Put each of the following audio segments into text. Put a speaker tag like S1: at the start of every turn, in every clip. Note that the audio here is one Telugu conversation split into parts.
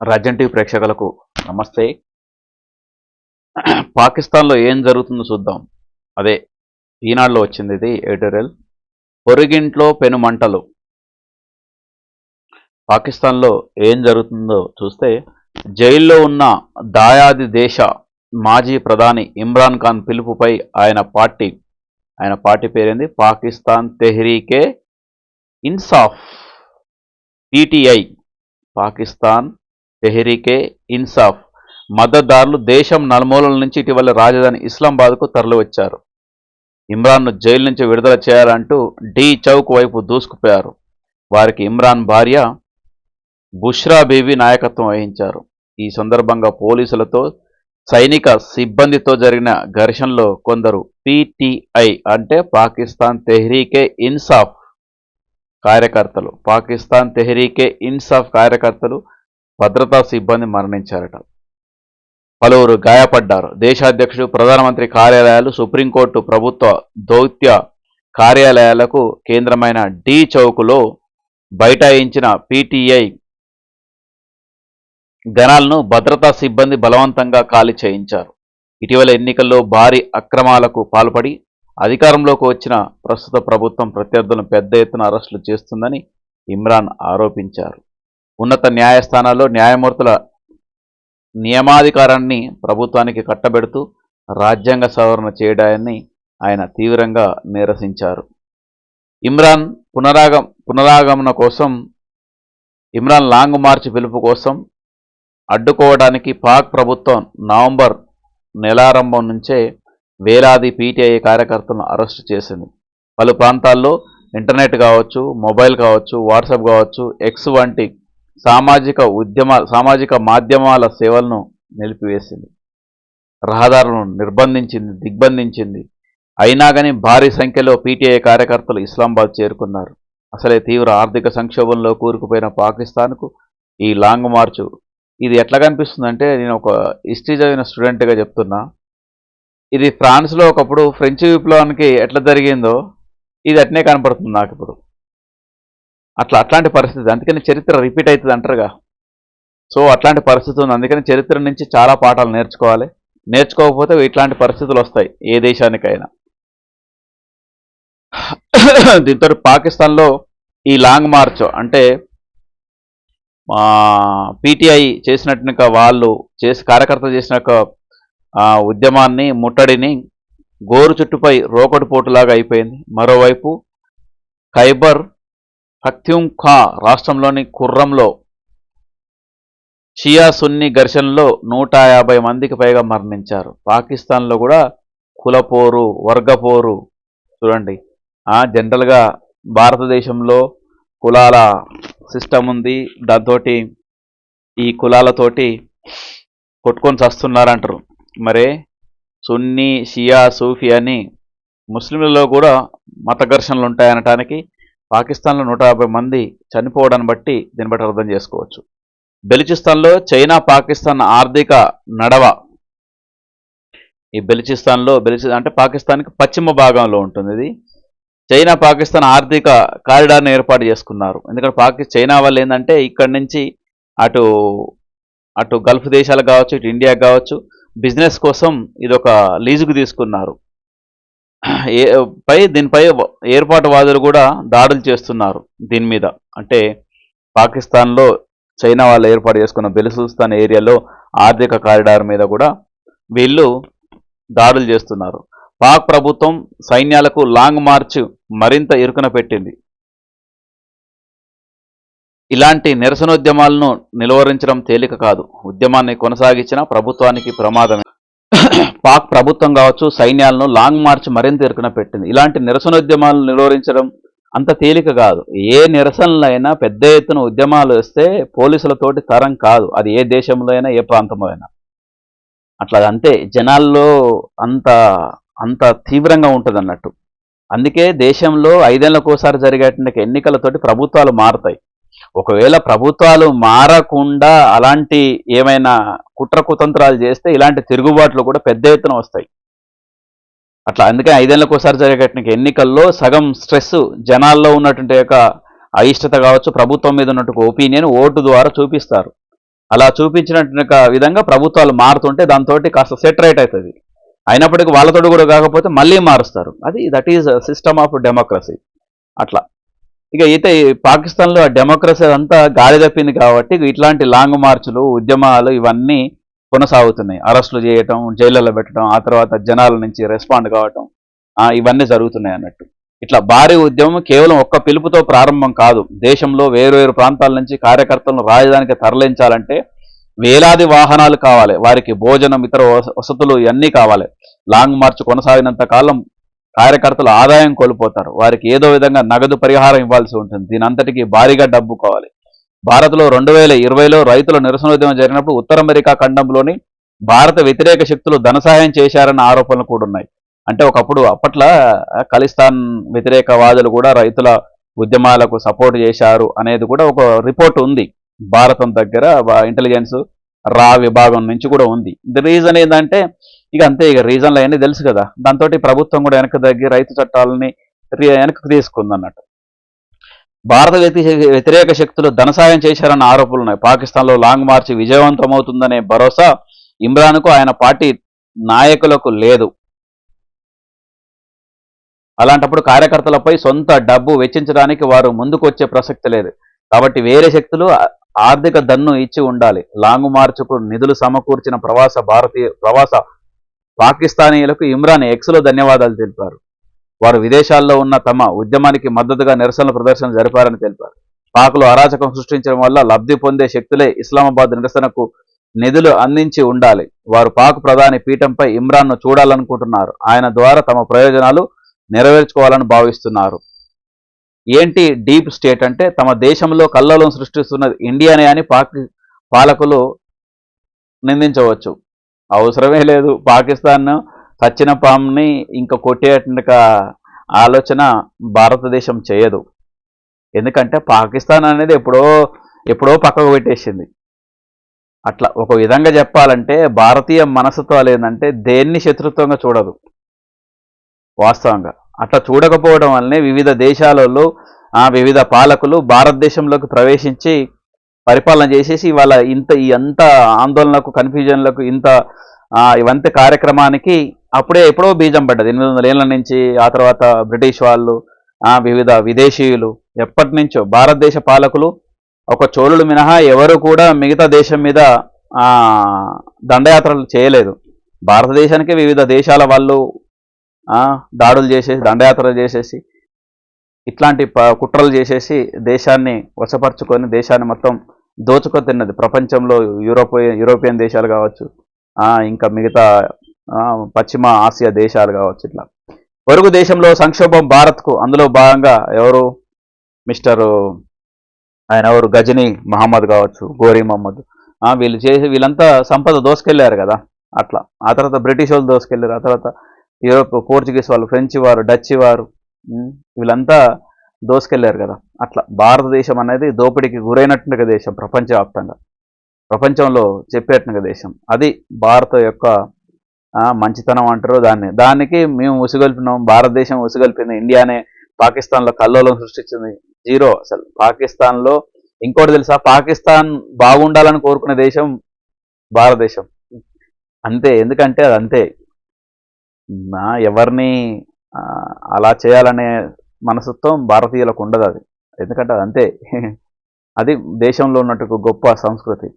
S1: రాజన్ టీవీ ప్రేక్షకులకు నమస్తే. పాకిస్తాన్లో ఏం జరుగుతుందో చూద్దాం. అదే ఈనాడులో వచ్చింది ఇది ఎడిటోరియల్. పొరుగింట్లో పెనుమంటలు. పాకిస్తాన్లో ఏం జరుగుతుందో చూస్తే జైల్లో ఉన్న దాయాది దేశ మాజీ ప్రధాని ఇమ్రాన్ ఖాన్ పిలుపుపై ఆయన పార్టీ ఆయన పార్టీ పేరేంది? పాకిస్తాన్ తెహ్రీకే ఇన్సాఫ్ పీటీఐ పాకిస్తాన్ తెహరీకే ఇన్సాఫ్. మద్దతుదారులు దేశం నలుమూలల నుంచి ఇటీవల రాజధాని ఇస్లామాబాద్కు తరలివచ్చారు. ఇమ్రాన్ను జైలు నుంచి విడుదల చేయాలంటూ డి చౌక్ వైపు దూసుకుపోయారు. వారికి ఇమ్రాన్ భార్య బుష్రా బీవి నాయకత్వం వహించారు. ఈ సందర్భంగా పోలీసులతో సైనిక సిబ్బందితో జరిగిన ఘర్షణలో కొందరు పిటిఐ అంటే పాకిస్తాన్ తెహ్రీకే ఇన్సాఫ్ కార్యకర్తలు. పాకిస్తాన్ తెహ్రీకే ఇన్సాఫ్ కార్యకర్తలు భద్రతా సిబ్బంది మరణించారట. పలువురు గాయపడ్డారు. దేశాధ్యక్షుడు ప్రధానమంత్రి కార్యాలయాలు సుప్రీంకోర్టు ప్రభుత్వ దౌత్య కార్యాలయాలకు కేంద్రమైన డి చౌకులో బైఠాయించిన పిటిఐ గణాలను భద్రతా సిబ్బంది బలవంతంగా ఖాళీ చేయించారు. ఇటీవల ఎన్నికల్లో భారీ అక్రమాలకు పాల్పడి అధికారంలోకి వచ్చిన ప్రస్తుత ప్రభుత్వం ప్రత్యర్థులను పెద్ద ఎత్తున అరెస్టులు చేస్తుందని ఇమ్రాన్ ఆరోపించారు. ఉన్నత న్యాయస్థానాల్లో న్యాయమూర్తుల నియమాధికారాన్ని ప్రభుత్వానికి కట్టబెడుతూ రాజ్యాంగ సవరణ చేయడాన్ని ఆయన తీవ్రంగా నిరసించారు. ఇమ్రాన్ పునరాగం పునరాగమన కోసం ఇమ్రాన్ లాంగ్ మార్చ్ పిలుపు కోసం అడ్డుకోవడానికి పాక్ ప్రభుత్వం నవంబర్ నెలారంభం నుంచే వేలాది పీటీఐ కార్యకర్తలను అరెస్టు చేసింది. పలు ప్రాంతాల్లో ఇంటర్నెట్ కావచ్చు మొబైల్ కావచ్చు వాట్సాప్ కావచ్చు ఎక్స్ వంటి సామాజిక ఉద్యమ సామాజిక మాధ్యమాల సేవలను నిలిపివేసింది. రహదారులను నిర్బంధించింది దిగ్బంధించింది. అయినా కానీ భారీ సంఖ్యలో పీటీఐ కార్యకర్తలు ఇస్లామాబాద్ చేరుకున్నారు. అసలే తీవ్ర ఆర్థిక సంక్షోభంలో కూరుకుపోయిన పాకిస్తాన్కు ఈ లాంగ్ మార్చు. ఇది ఎట్లా కనిపిస్తుందంటే నేను ఒక హిస్టరీ చదివిన స్టూడెంట్గా చెప్తున్నా. ఇది ఫ్రాన్స్లో ఒకప్పుడు ఫ్రెంచ్ విప్లవానికి ఎట్లా జరిగిందో ఇది అట్నే కనపడుతుంది నాకు ఇప్పుడు. అట్లా అట్లాంటి పరిస్థితి. అందుకని చరిత్ర రిపీట్ అవుతుంది అంటారుగా. సో అట్లాంటి పరిస్థితి ఉంది. అందుకని చరిత్ర నుంచి చాలా పాఠాలు నేర్చుకోవాలి. నేర్చుకోకపోతే ఇట్లాంటి పరిస్థితులు వస్తాయి ఏ దేశానికైనా. దీంతో పాకిస్తాన్లో ఈ లాంగ్ మార్చ్ అంటే పీటీఐ చేసినట్టుగా వాళ్ళు చేసి కార్యకర్తలు చేసిన ఉద్యమాన్ని ముట్టడిని గోరు చుట్టుపై రోకటి పోటులాగా అయిపోయింది. మరోవైపు ఖైబర్ ఖా రాష్ట్రంలోని కుర్రంలో షియా సున్ని ఘర్షణలో నూట యాభై మందికి పైగా మరణించారు. పాకిస్తాన్లో కూడా కులపోరు వర్గపోరు చూడండి. జనరల్గా భారతదేశంలో కులాల సిస్టమ్ ఉంది. దాంతో ఈ కులాలతోటి కొట్టుకొని చస్తున్నారంటారు. మరే సున్నీ షియా సూఫీ అని ముస్లింలలో కూడా మత ఘర్షణలు ఉంటాయనటానికి పాకిస్తాన్లో నూట యాభై మంది చనిపోవడాన్ని బట్టి దీన్ని బట్టి అర్థం చేసుకోవచ్చు. బెలిచిస్తాన్లో చైనా పాకిస్తాన్ ఆర్థిక నడవ. ఈ బెలిచిస్తాన్లో బెలిచి అంటే పాకిస్తాన్కి పశ్చిమ భాగంలో ఉంటుంది ఇది. చైనా పాకిస్తాన్ ఆర్థిక కారిడార్ని ఏర్పాటు చేసుకున్నారు. ఎందుకంటే పాకి చైనా వల్ల ఏంటంటే ఇక్కడి నుంచి అటు అటు గల్ఫ్ దేశాలు కావచ్చు ఇటు ఇండియా కావచ్చు బిజినెస్ కోసం ఇది ఒక లీజుకు తీసుకున్నారు. పై దీనిపై ఏర్పాటువాదులు కూడా దాడులు చేస్తున్నారు దీని మీద. అంటే పాకిస్తాన్లో చైనా వాళ్ళు ఏర్పాటు చేసుకున్న బెలుసుస్తాన్ ఏరియాలో ఆర్థిక కారిడార్ మీద కూడా వీళ్ళు దాడులు చేస్తున్నారు. పాక్ ప్రభుత్వం సైన్యాలకు లాంగ్ మార్చ్ మరింత ఇరుకున పెట్టింది. ఇలాంటి నిరసనోద్యమాలను నిలువరించడం తేలిక కాదు. ఉద్యమాన్ని కొనసాగించిన ప్రభుత్వానికి ప్రమాదమే. పాక్ ప్రభుత్వం కావచ్చు సైన్యాలను లాంగ్ మార్చ్ మరింత ఇరుకున పెట్టింది. ఇలాంటి నిరసనోద్యమాలను నిరోధించడం అంత తేలిక కాదు. ఏ నిరసనలైనా పెద్ద ఎత్తున ఉద్యమాలు వస్తే పోలీసులతోటి తరం కాదు. అది ఏ దేశంలో అయినా ఏ ప్రాంతంలో అయినా. అట్లా అంతే. జనాల్లో అంత అంత తీవ్రంగా ఉంటుంది అన్నట్టు అందుకే దేశంలో ఐదేళ్ళకోసారి జరిగేటువంటి ఎన్నికలతోటి ప్రభుత్వాలు మారుతాయి. ఒకవేళ ప్రభుత్వాలు మారకుండా అలాంటి ఏమైనా కుట్ర కుతంత్రాలు చేస్తే ఇలాంటి తిరుగుబాట్లు కూడా పెద్ద ఎత్తున వస్తాయి. అట్లా అందుకే ఒకసారి జరిగేటువంటి ఎన్నికల్లో సగం స్ట్రెస్ జనాల్లో ఉన్నటువంటి యొక్క అయిష్టత కావచ్చు ప్రభుత్వం మీద ఉన్నటువంటి ఒపీనియన్ ఓటు ద్వారా చూపిస్తారు. అలా చూపించినట్టు విధంగా ప్రభుత్వాలు మారుతుంటే దాంతో కాస్త సెటరేట్ అవుతుంది. అయినప్పటికీ వాళ్ళతోడు కూడా కాకపోతే మళ్ళీ మారుస్తారు. అది that is system of democracy అట్లా. ఇక అయితే పాకిస్తాన్లో ఆ డెమోక్రసీ అంతా గాలి తప్పింది కాబట్టి ఇట్లాంటి లాంగ్ మార్చులు ఉద్యమాలు ఇవన్నీ కొనసాగుతున్నాయి. అరెస్టులు చేయటం జైళ్ళలో పెట్టడం ఆ తర్వాత జనాల నుంచి రెస్పాండ్ కావటం ఇవన్నీ జరుగుతున్నాయి అన్నట్టు. ఇట్లా భారీ ఉద్యమం కేవలం ఒక్క పిలుపుతో ప్రారంభం కాదు. దేశంలో వేరు వేరు ప్రాంతాల నుంచి కార్యకర్తలను రాజధానికి తరలించాలంటే వేలాది వాహనాలు కావాలి. వారికి భోజనం ఇతర వస- వసతులు ఇవన్నీ కావాలి. లాంగ్ మార్చ్ కొనసాగినంత కాలం కార్యకర్తలు ఆదాయం కోల్పోతారు. వారికి ఏదో విధంగా నగదు పరిహారం ఇవ్వాల్సి ఉంటుంది. దీని అంతటికీ భారీగా డబ్బు కావాలి. భారత్లో రెండు వేల ఇరవైలో రైతుల నిరసనోద్యమం జరిగినప్పుడు ఉత్తర అమెరికా ఖండంలోని భారత వ్యతిరేక శక్తులు ధన సహాయం చేశారన్న ఆరోపణలు కూడా ఉన్నాయి. అంటే ఒకప్పుడు అప్పట్లో ఖలిస్తాన్ వ్యతిరేకవాదులు కూడా రైతుల ఉద్యమాలకు సపోర్ట్ చేశారు అనేది కూడా ఒక రిపోర్ట్ ఉంది. భారతం దగ్గర ఇంటెలిజెన్స్ రా విభాగం నుంచి కూడా ఉంది. ది రీజన్ ఏంటంటే ఇక అంతే ఇక రీజన్లు అవన్నీ తెలుసు కదా. దాంతో ప్రభుత్వం కూడా వెనక తగ్గి రైతు చట్టాలని వెనక్కి తీసుకుంది అన్నట్టు భారత వ్యతిరేక శక్తులు ధనసాయం చేశారన్న ఆరోపణలు ఉన్నాయి. పాకిస్తాన్లో లాంగ్ మార్చ్ విజయవంతమవుతుందనే భరోసా ఇమ్రాన్కు ఆయన పార్టీ నాయకులకు లేదు. అలాంటప్పుడు కార్యకర్తలపై సొంత డబ్బు వెచ్చించడానికి వారు ముందుకు వచ్చే ప్రసక్తి లేదు. కాబట్టి వేరే శక్తులు ఆర్థిక దన్ను ఇచ్చి ఉండాలి. లాంగ్ మార్చుకు నిధులు సమకూర్చిన ప్రవాస భారతీయ ప్రవాస పాకిస్తానీయులకు ఇమ్రాన్ ఎక్స్లో ధన్యవాదాలు తెలిపారు. వారు విదేశాల్లో ఉన్న తమ ఉద్యమానికి మద్దతుగా నిరసనల ప్రదర్శన జరిపారని తెలిపారు. పాకులు అరాచకం సృష్టించడం వల్ల లబ్ధి పొందే శక్తులే ఇస్లామాబాద్ నిరసనకు నిధులు అందించి ఉండాలి. వారు పాక్ ప్రధాని పీఠంపై ఇమ్రాన్ను చూడాలనుకుంటున్నారు. ఆయన ద్వారా తమ ప్రయోజనాలు నెరవేర్చుకోవాలని భావిస్తున్నారు. ఏంటి డీప్ స్టేట్ అంటే తమ దేశంలో కల్లోలం సృష్టిస్తున్నది ఇండియానే అని పాక్ పాలకులు నిందించవచ్చు. అవసరమే లేదు. పాకిస్తాన్ చచ్చిన పాముని ఇంకా కొట్టేట ఆలోచన భారతదేశం చేయదు. ఎందుకంటే పాకిస్తాన్ అనేది ఎప్పుడో ఎప్పుడో పక్కకు పెట్టేసింది. అట్లా ఒక విధంగా చెప్పాలంటే భారతీయ మనస్తత్వాలు ఏంటంటే దేన్ని శత్రుత్వంగా చూడదు. వాస్తవంగా. అట్లా చూడకపోవడం వల్లనే వివిధ దేశాలలో ఆ వివిధ పాలకులు భారతదేశంలోకి ప్రవేశించి పరిపాలన చేసేసి ఇవాళ ఇంత ఈ అంత ఆందోళనలకు కన్ఫ్యూజన్లకు ఇంత ఇవంత కార్యక్రమానికి అప్పుడే ఎప్పుడో బీజం పడ్డది. ఎనిమిది వందల ఏళ్ళ నుంచి ఆ తర్వాత బ్రిటిష్ వాళ్ళు వివిధ విదేశీయులు ఎప్పటి నుంచో భారతదేశ పాలకులు ఒక చోళుడు మినహా ఎవరు కూడా మిగతా దేశం మీద దండయాత్రలు చేయలేదు. భారతదేశానికి వివిధ దేశాల వాళ్ళు దాడులు చేసేసి దండయాత్రలు చేసేసి ఇట్లాంటి ప- కుట్రలు చేసేసి దేశాన్ని వశపరుచుకొని దేశాన్ని మొత్తం దోచుకొని తిన్నది. ప్రపంచంలో యూరోపియన్ యూరోపియన్ దేశాలు కావచ్చు ఇంకా మిగతా పశ్చిమ ఆసియా దేశాలు కావచ్చు ఇట్లా. పొరుగు దేశంలో సంక్షోభం భారత్కు అందులో భాగంగా ఎవరు? మిస్టర్ ఆయన ఎవరు? గజనీ మహమ్మద్ కావచ్చు గోరీ మహమ్మద్. వీళ్ళు చేసి వీళ్ళంతా సంపద దోసుకెళ్ళారు కదా అట్లా. ఆ తర్వాత బ్రిటిష్ వాళ్ళు దోసుకెళ్ళారు ఆ తర్వాత యూరోప్ పోర్చుగీస్ వాళ్ళు ఫ్రెంచ్ వారు డచ్ వారు వీళ్ళంతా దోసుకెళ్ళారు కదా. అట్లా భారతదేశం అనేది దోపిడీకి గురైనట్టుగా దేశం ప్రపంచవ్యాప్తంగా. ప్రపంచంలో చెప్పేట్టుగా దేశం. అది భారత యొక్క మంచితనం అంటారు దాన్ని. దానికి మేము ఉసిగొల్పినాం భారతదేశం ఉసిగొల్పింది ఇండియానే పాకిస్తాన్లో కల్లోలం సృష్టించింది. జీరో అసలు. పాకిస్తాన్లో ఇంకోటి తెలుసా? పాకిస్తాన్ బాగుండాలని కోరుకునే దేశం భారతదేశం. అంతే. ఎందుకంటే అది అంతే. నా ఎవరిని అలా చేయాలనే మనసత్వం భారతీయులకు ఉండదు అది. ఎందుకంటే అంతే. అది దేశంలో ఉన్నట్టు గొప్ప సంస్కృతి.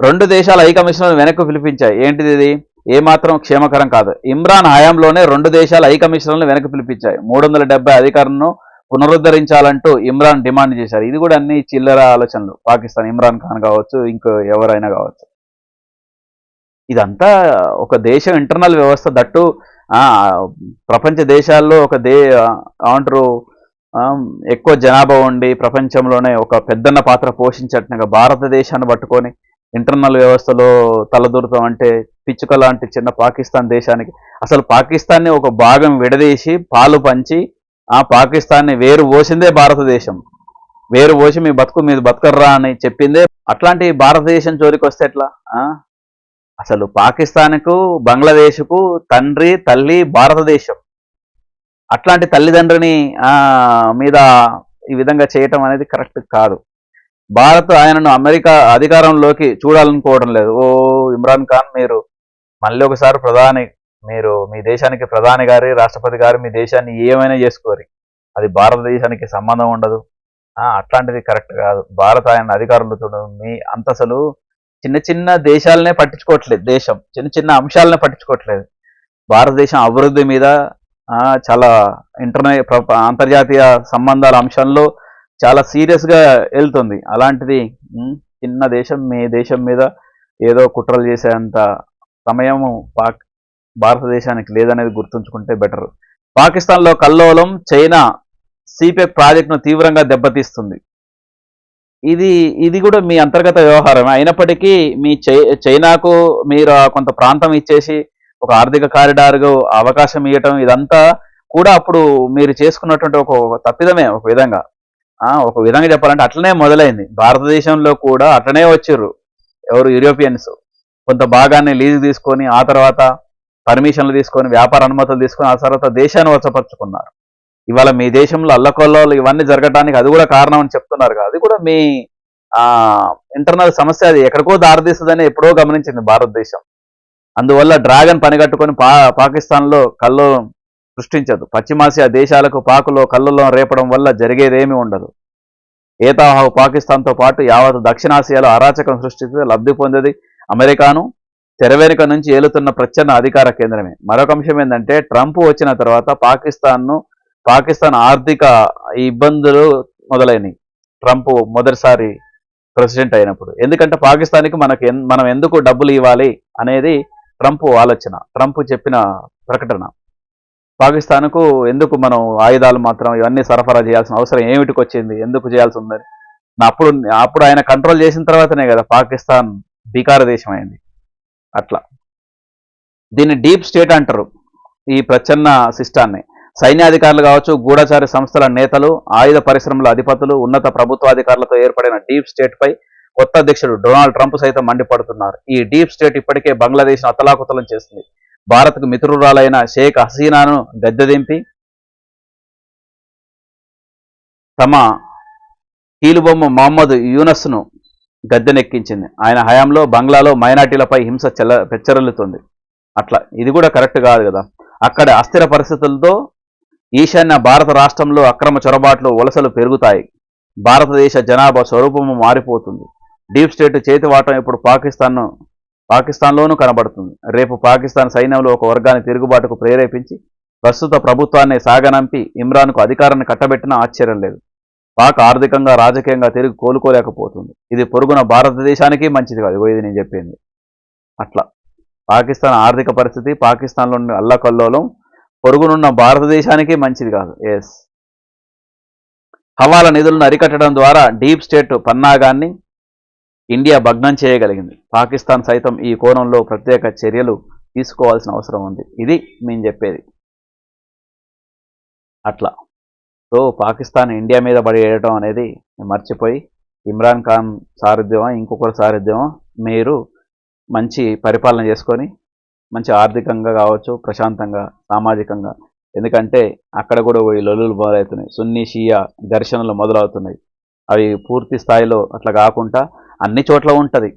S1: రెండు దేశాల ఐకమిషన్లు వెనక్కి పిలిపించాయి. ఏంటిది ఇది? ఏమాత్రం క్షేమకరం కాదు. ఇమ్రాన్ హయాంలోనే రెండు దేశాల ఐకమిషన్లను వెనక్కి పిలిపించాయి. మూడు వందల డెబ్బై అధికారులను పునరుద్ధరించాలంటూ ఇమ్రాన్ డిమాండ్ చేశారు. ఇది కూడా అన్ని చిల్లర ఆలోచనలు. పాకిస్తాన్ ఇమ్రాన్ ఖాన్ కావచ్చు ఇంకో ఎవరైనా కావచ్చు. ఇదంతా ఒక దేశం ఇంటర్నల్ వ్యవస్థ దట్టు ప్రపంచ దేశాల్లో ఒక దే అంటారు ఎక్కువ జనాభా ఉండి ప్రపంచంలోనే ఒక పెద్దన్న పాత్ర పోషించట్టుగా భారతదేశాన్ని పట్టుకొని ఇంటర్నల్ వ్యవస్థలో తలదూరుతాం అంటే పిచ్చుక లాంటి చిన్న పాకిస్తాన్ దేశానికి. అసలు పాకిస్తాన్ని ఒక భాగం విడదీసి పాలు పంచి ఆ పాకిస్తాన్ని వేరు పోసిందే భారతదేశం. వేరు పోసి మీ బతుకు మీద బతకర్రా అని చెప్పిందే అట్లాంటి భారతదేశం జోలికి వస్తే ఎట్లా? అసలు పాకిస్తాన్కు బంగ్లాదేశ్కు తండ్రి తల్లి భారతదేశం. అట్లాంటి తల్లిదండ్రిని మీద ఈ విధంగా చేయటం అనేది కరెక్ట్ కాదు. భారత్ ఆయనను అమెరికా అధికారంలోకి చూడాలనుకోవడం లేదు. ఓ ఇమ్రాన్ ఖాన్ మీరు మళ్ళీ ఒకసారి ప్రధాని మీరు మీ దేశానికి ప్రధాని గారి రాష్ట్రపతి గారు మీ దేశాన్ని ఏమైనా చేసుకోరు. అది భారతదేశానికి సంబంధం ఉండదు. అట్లాంటిది కరెక్ట్ కాదు. భారత ఆయన అధికారంలో చూడడం మీ అంతసలు చిన్న చిన్న దేశాలనే పట్టించుకోవట్లేదు. దేశం చిన్న చిన్న అంశాలనే పట్టించుకోవట్లేదు. భారతదేశం అభివృద్ధి మీద చాలా ఇంటర్నెట్ అంతర్జాతీయ సంబంధాల అంశంలో చాలా సీరియస్గా వెళ్తుంది. అలాంటిది చిన్న దేశం మీ దేశం మీద ఏదో కుట్రలు చేసేంత సమయము పాక్ భారతదేశానికి లేదనేది గుర్తుంచుకుంటే బెటర్. పాకిస్తాన్లో కల్లోలం చైనా సిపెక్ ప్రాజెక్టును తీవ్రంగా దెబ్బతీస్తుంది. ఇది ఇది కూడా మీ అంతర్గత వ్యవహారం అయినప్పటికీ మీ చై- చైనాకు మీరు కొంత ప్రాంతం ఇచ్చేసి ఒక ఆర్థిక కారిడార్ అవకాశం ఇవ్వటం ఇదంతా కూడా అప్పుడు మీరు చేసుకున్నటువంటి ఒక తప్పిదమే ఒక విధంగా. ఆ ఒక విధంగా చెప్పాలంటే అట్లనే మొదలైంది. భారతదేశంలో కూడా అట్లనే వచ్చారు ఎవరు యూరోపియన్స్. కొంత భాగాన్ని లీజు తీసుకొని ఆ తర్వాత పర్మిషన్లు తీసుకొని వ్యాపార అనుమతులు తీసుకొని ఆ తర్వాత దేశాన్ని వచ్చపరుచుకున్నారు ఇవాళ మీ దేశంలో అల్లకొల్లోలు ఇవన్నీ జరగడానికి అది కూడా కారణం అని చెప్తున్నారు కదా అది కూడా మీ ఆ ఇంటర్నల్ సమస్య అది ఎక్కడికో దారితీస్తుందని ఎప్పుడో గమనించింది భారతదేశం. అందువల్ల డ్రాగన్ పనిగట్టుకొని పా పాకిస్తాన్లో కల్లో సృష్టించదు. పశ్చిమాసియా దేశాలకు పాకులో కళ్ళలో రేపడం వల్ల జరిగేదేమీ ఉండదు. ఏతాహావు పాకిస్తాన్తో పాటు యావత్ దక్షిణాసియాలో అరాచకం సృష్టిస్తే లబ్ధి పొందేది అమెరికాను. తెరవెనుక నుంచి ఏలుతున్న ప్రచ్ఛన్న అధికార కేంద్రమే. మరొక అంశం ఏంటంటే ట్రంప్ వచ్చిన తర్వాత పాకిస్తాన్ను పాకిస్తాన్ ఆర్థిక ఇబ్బందులు మొదలైనవి ట్రంప్ మొదటిసారి ప్రెసిడెంట్ అయినప్పుడు. ఎందుకంటే పాకిస్తాన్కి మనకు మనం ఎందుకు డబ్బులు ఇవ్వాలి అనేది ట్రంప్ ఆలోచన ట్రంప్ చెప్పిన ప్రకటన. పాకిస్తాన్కు ఎందుకు మనం ఆయుధాలు మాత్రం ఇవన్నీ సరఫరా చేయాల్సిన అవసరం ఏమిటికి వచ్చింది ఎందుకు చేయాల్సి ఉందని అప్పుడు అప్పుడు ఆయన కంట్రోల్ చేసిన తర్వాతనే కదా పాకిస్తాన్ బీకార దేశం అయింది అట్లా. దీన్ని డీప్ స్టేట్ అంటారు ఈ ప్రచ్ఛన్న సిస్టాన్ని. సైన్యాధికారులు కావచ్చు గూఢచారి సంస్థల నేతలు ఆయుధ పరిశ్రమల అధిపతులు ఉన్నత ప్రభుత్వాధికారులతో ఏర్పడిన డీప్ స్టేట్ పై కొత్త అధ్యక్షుడు డొనాల్డ్ ట్రంప్ సైతం మండిపడుతున్నారు. ఈ డీప్ స్టేట్ ఇప్పటికే బంగ్లాదేశ్ అతలాకుతలం చేస్తుంది. భారత్కు మిత్రురాలైన షేక్ హసీనాను గద్దెదింపి తమ కీలుబొమ్మ మహమ్మద్ యూనస్ను గద్దెనెక్కించింది. ఆయన హయాంలో బంగ్లాలో మైనార్టీలపై హింస చెల్ల పెచ్చరిల్లుతుంది. అట్లా ఇది కూడా కరెక్ట్ కాదు కదా. అక్కడ అస్థిర పరిస్థితులతో ఈశాన్య భారత రాష్ట్రంలో అక్రమ చొరబాట్లు వలసలు పెరుగుతాయి. భారతదేశ జనాభా స్వరూపము మారిపోతుంది. డీప్ స్టేట్ చేతివాటం ఇప్పుడు పాకిస్తాన్ను పాకిస్తాన్లోనూ కనబడుతుంది. రేపు పాకిస్తాన్ సైన్యంలో ఒక వర్గాన్ని తిరుగుబాటుకు ప్రేరేపించి ప్రస్తుత ప్రభుత్వాన్ని సాగనంపి ఇమ్రాన్కు అధికారాన్ని కట్టబెట్టినా ఆశ్చర్యం లేదు. పాక్ ఆర్థికంగా రాజకీయంగా తిరిగి కోలుకోలేకపోతుంది. ఇది పొరుగున భారతదేశానికి మంచిది కాదు ఇది నేను చెప్పింది. అట్లా. పాకిస్తాన్ ఆర్థిక పరిస్థితి పాకిస్తాన్లోని అల్లకల్లోలం పొరుగునున్న భారతదేశానికి మంచిది కాదు. ఎస్ హవాలా నిధులను అరికట్టడం ద్వారా డీప్ స్టేట్ పన్నాగాన్ని ఇండియా భగ్నం చేయగలిగింది. పాకిస్తాన్ సైతం ఈ కోణంలో ప్రత్యేక చర్యలు తీసుకోవాల్సిన అవసరం ఉంది. ఇది మేము చెప్పేది. అట్లా. సో పాకిస్తాన్ ఇండియా మీద పడి వేయడం అనేది మర్చిపోయి ఇమ్రాన్ ఖాన్ సారథ్యమా ఇంకొకరు సారథ్యమా మీరు మంచి పరిపాలన చేసుకొని మంచి ఆర్థికంగా కావచ్చు ప్రశాంతంగా సామాజికంగా. ఎందుకంటే అక్కడ కూడా ఈ లొల్లులు మొదలవుతున్నాయి. సున్నీ షియా ఘర్షణలు మొదలవుతున్నాయి. అవి పూర్తి స్థాయిలో అట్లా కాకుండా అన్ని చోట్ల ఉంటుంది.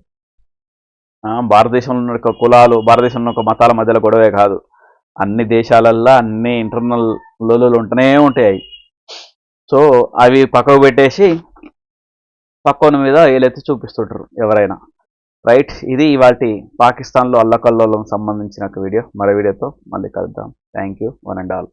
S1: భారతదేశంలో ఉన్న కులాలు భారతదేశంలో ఉన్న ఒక మతాల మధ్యలో గొడవే కాదు. అన్ని దేశాలల్లో అన్ని ఇంటర్నల్ లోలు ఉంటూనే ఉంటాయి. సో అవి పక్కకు పెట్టేసి పక్కన మీద ఏలెత్తి చూపిస్తుంటారు ఎవరైనా. రైట్ ఇది ఇవాటి పాకిస్తాన్లో అల్లకల్లోలం సంబంధించిన ఒక వీడియో. మరో వీడియోతో మళ్ళీ కలుద్దాం. Thank you one and all